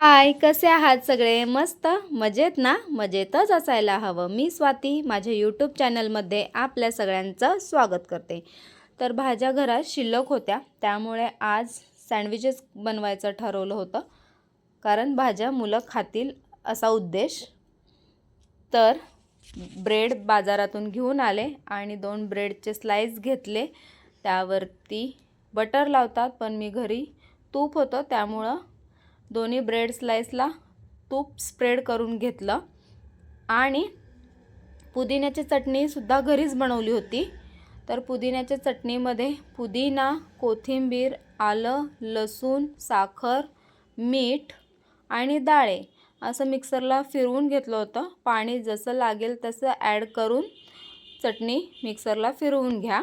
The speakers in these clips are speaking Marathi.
हाय कसे आहात सगळे? मस्त? मजेत ना? मजेतच असायला हवं. मी स्वाती माझ्या यूट्यूब चॅनलमध्ये आपल्या सगळ्यांचं स्वागत करते. तर भाज्या घरात शिल्लक होत्या. त्यामुळे आज सँडविचेस बनवायचं ठरवलं होतं. कारण भाज्या मुलं खातील असा उद्देश. तर ब्रेड बाजारातून घेऊन आले आणि दोन ब्रेडचे स्लाईस घेतले. त्यावरती बटर लावतात पण मी घरी तूप होतं. त्यामुळं दोन्ही ब्रेड स्लाईसला तूप स्प्रेड करून घेतलं. आणि पुदिन्याची चटणीसुद्धा घरीच बनवली होती. तर पुदिन्याच्या चटणीमध्ये पुदिना कोथिंबीर आलं लसूण साखर मीठ आणि डाळे असं मिक्सरला फिरवून घेतलं होतं. पाणी जसं लागेल तसं ॲड करून चटणी मिक्सरला फिरवून घ्या.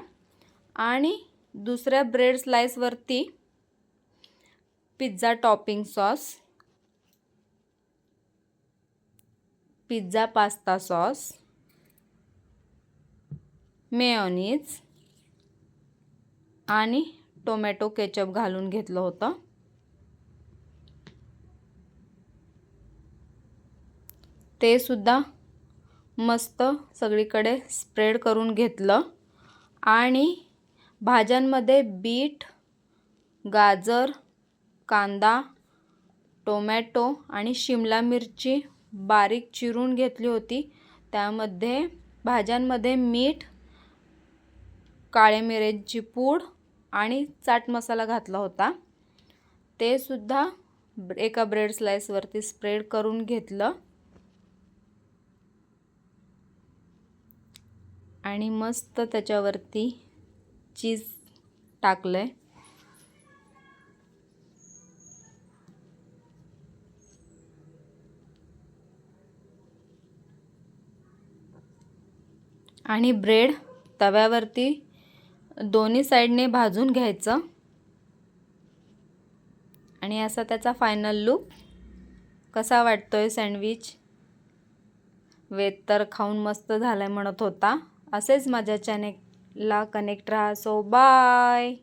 आणि दुसऱ्या bread स्लाईसवरती pizza topping sauce pizza pasta sauce mayonnaise आणि टोमॅटो केचप घालून घेतलं होतं. ते सुद्धा मस्त सगळीकडे स्प्रेड करून घेतलं आणि भाज्यांमध्ये बीट गाजर कांदा टोमॅटो आणि शिमला मिरची बारीक चिरून घेतली होती. त्यामध्ये भाज्यांमध्ये मीठ काळे मिरेची पूड आणि चाट मसाला घातला होता. ते सुद्धा एका ब्रेड स्लाईसवरती स्प्रेड करून घेतलं. आणि मस्त त्याच्यावरती चीज टाकलं आहे आणि ब्रेड तव्यावरती दोन्ही साईडने भाजून घ्यायचं. आणि असा त्याचा फायनल लुक कसा वाटतोय सँडविच वेत तर खाऊन मस्त झालं म्हणत होता. असेच माझ्या चॅनेलला कनेक्ट राहा. So bye